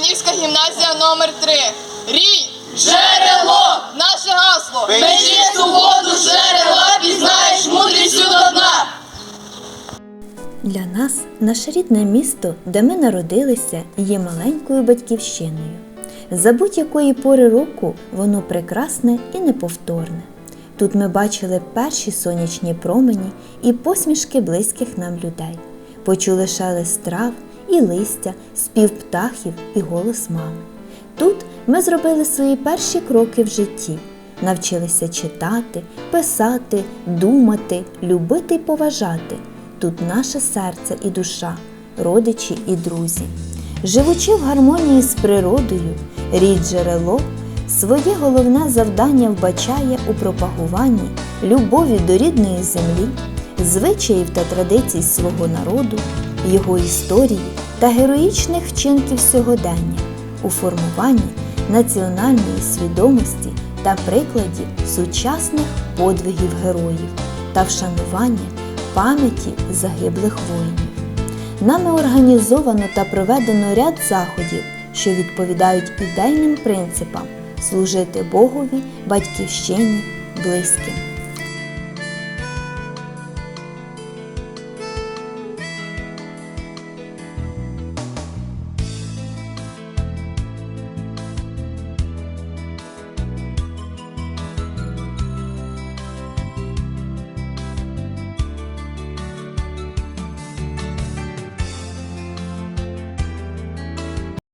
вітає гімназія номер 3 Рій! Джерело! Наше гасло! Чисту воду джерела, пізнаєш мудрістю до дна. Для нас наше рідне місто, де ми народилися, є маленькою батьківщиною. За будь-якої пори року воно прекрасне і неповторне. Тут ми бачили перші сонячні промені і посмішки близьких нам людей, почули шелест трав і листя, спів птахів і голос мами. Тут ми зробили свої перші кроки в житті, навчилися читати, писати, думати, любити й поважати. Тут наше серце і душа, родичі і друзі. Живучи в гармонії з природою, рід джерело своє головне завдання вбачає у пропагуванні любові до рідної землі, звичаїв та традицій свого народу, його історії та героїчних вчинків сьогодення у формуванні національної свідомості та прикладів сучасних подвигів героїв та вшанування пам'яті загиблих воїнів. Нами організовано та проведено ряд заходів, що відповідають ідейним принципам служити Богові, батьківщині, близьким.